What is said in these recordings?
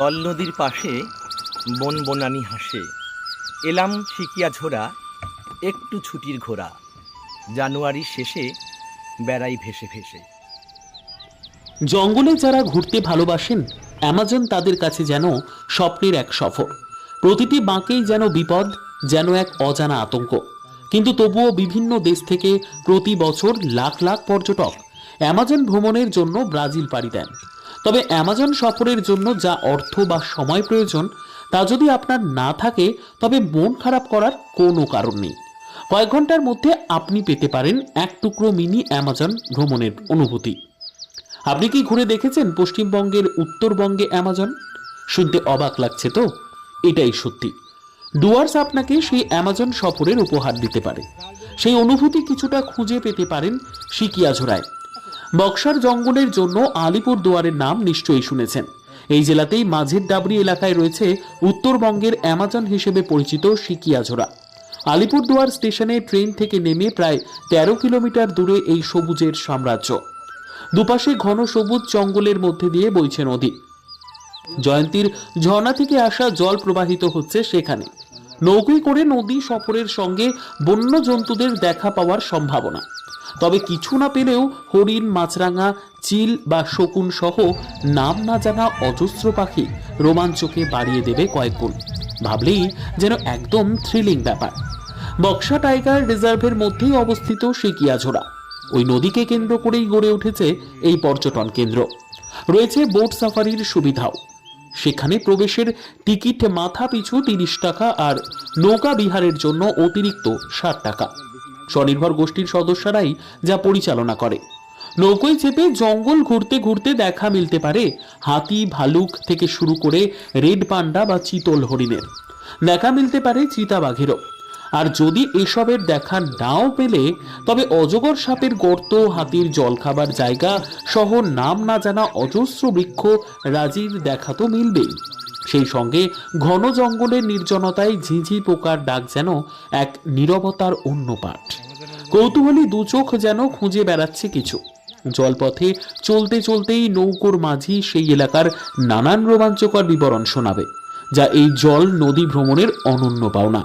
Call নদীর পাশে বন বনানি হাসে। এলাম শিকিয়া ঝোড়া, একটু ছুটির ঘোড়া। জানুয়ারির শেষে বেড়াই ভেসে ভেসে। জঙ্গলে যারা ঘুরতে ভালোবাসেন, অ্যামাজন তাদের কাছে যেন স্বপ্নের এক সফর। প্রতিটি বাঁকেই যেন বিপদ, যেন এক অজানা আতঙ্ক। কিন্তু তবুও বিভিন্ন দেশ থেকে প্রতি বছর লাখ লাখ পর্যটক অ্যামাজন ভ্রমণের জন্য ব্রাজিল পাড়ি দেন। তবে অ্যামাজন সফরের জন্য যা অর্থ বা সময় প্রয়োজন, তা যদি আপনার না থাকে, তবে মন খারাপ করার কোনো কারণ নেই। কয়েক ঘণ্টার মধ্যে আপনি পেতে পারেন এক টুকরো মিনি অ্যামাজন ভ্রমণের অনুভূতি। আপনি কি ঘুরে দেখেছেন পশ্চিমবঙ্গের উত্তরবঙ্গে অ্যামাজন? শুনতে অবাক লাগছে তো? এটাই সত্যি। ডুয়ার্স আপনাকে সেই অ্যামাজন সফরের উপহার দিতে পারে। সেই অনুভূতি কিছুটা খুঁজে পেতে পারেন সিকিয়াঝোড়ায় বক্সার জঙ্গলের জন্য আলিপুর দুয়ারের নাম নিশ্চয়ই শুনেছেন। এই জেলাতেই মাঝের ডাবরি এলাকায় রয়েছে উত্তরবঙ্গের অ্যামাজন হিসেবে পরিচিত সিকিয়াঝোড়া আলিপুরদুয়ার স্টেশনে ট্রেন থেকে নেমে প্রায় তেরো কিলোমিটার দূরে এই সবুজের সাম্রাজ্য। দুপাশে ঘন সবুজ জঙ্গলের মধ্যে দিয়ে বইছে নদী। জয়ন্তীর ঝর্ণা থেকে আসা জল প্রবাহিত হচ্ছে সেখানে। নৌকোয় করে নদী সফরের সঙ্গে বন্য জন্তুদের দেখা পাওয়ার সম্ভাবনা। তবে কিছু না পেলেও হরিণ, মাছরাঙা, চিল বা শকুন সহ নাম না জানা অজস্র পাখি রোমাঞ্চকে বাড়িয়ে দেবে কয়েক গুণ। ভাবলেই যেন একদম থ্রিলিং ব্যাপার। বক্সা টাইগার রিজার্ভের মধ্যেই অবস্থিত সিকিয়াঝোড়া ওই নদীকে কেন্দ্র করেই গড়ে উঠেছে এই পর্যটন কেন্দ্র। রয়েছে বোট সাফারির সুবিধাও। সেখানে প্রবেশের টিকিট মাথা পিছু তিরিশ টাকা আর নৌকা বিহারের জন্য অতিরিক্ত ষাট টাকা। স্বনির্ভর গোষ্ঠীর সদস্যরাই যা পরিচালনা করে। নৌকোয় চেপে জঙ্গল ঘুরতে ঘুরতে দেখা মিলতে পারে হাতি, ভালুক থেকে শুরু করে রেড পান্ডা বা চিতল হরিণের। দেখা মিলতে পারে চিতাবাঘেরও। আর যদি এসবের দেখা নাও পেলে, তবে অজগর সাপের গর্ত, হাতির জলখাবার জায়গা সহ নাম না জানা অজস্র বৃক্ষ রাজির দেখা তো মিলবেই। সেই সঙ্গে ঘন জঙ্গলের নির্জনতায় ঝিঝি পোকার ডাক যেন এক নীরবতার অন্য পাঠ। কৌতূহলী দুচোখ যেন খুঁজে বেড়াচ্ছে কিছু। জলপথে চলতে চলতেই নৌকোর মাঝি সেই এলাকার নানান রোমাঞ্চকর বিবরণ শোনাবে, যা এই জল নদী ভ্রমণের অনন্য পাওনা।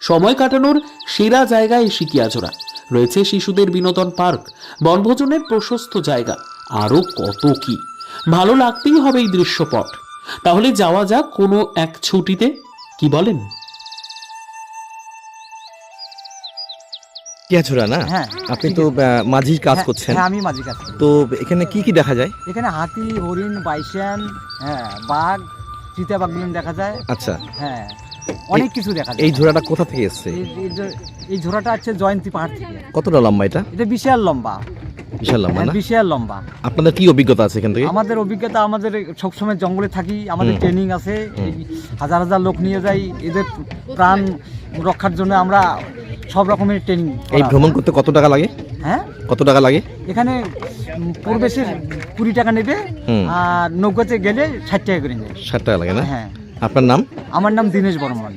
সময় কাটানোর সেরা জায়গায় সিকিয়াজোড়া। রয়েছে শিশুদের বিনোদন পার্ক, বনভোজনের প্রশস্ত জায়গা। আরও কত কি? ভালো লাগতেই হবে এই দৃশ্যপট। তাহলে যাওয়া যাক কোনো এক ছুটিতে কি বলেন? কিয়াছড়া না হ্যাঁ। আপনি তো আহ, মাঝির কাজ হ্যাঁ, করছেন। হ্যাঁ আমি মাঝি কাজ করি। তো এখানে কি কি দেখা যায়? এখানে হাতি হরিণ বাইসান হ্যাঁ বাঘ চিতাবাঘ দেখা যায়। আচ্ছা। হ্যাঁ অনেক কিছু দেখা যায়। এই ঝোড়াটা কোথা থেকে এসছে? এই- এই যে- এই ঝোড়াটা হচ্ছে জয়ন্তী পাহাড় থেকে। কতটা লম্বা এটা? এটা বিশাল লম্বা। বিশাল লম্বা না? বিশাল লম্বা। আপনাদের কি অভিজ্ঞতা আছে এখান থেকে? আমাদের অভিজ্ঞতা আমাদের সবসময় জঙ্গলে থাকি আমাদের ট্রেনিং আছে হাজার হাজার লোক নিয়ে যাই এদের প্রাণ রক্ষার জন্য আমরা সব রকমের ট্রেনিং এই ভ্রমণ করতে কত টাকা লাগে? হ্যাঁ? কত টাকা লাগে? এখানে প্রবেশের কুড়ি টাকা নেবে আর নৌকাতে গেলে ষাট টাকা করে নেবে। ষাট টাকা লাগে না? হ্যাঁ। আপনার নাম? আমার নাম দীনেশ বর্মন।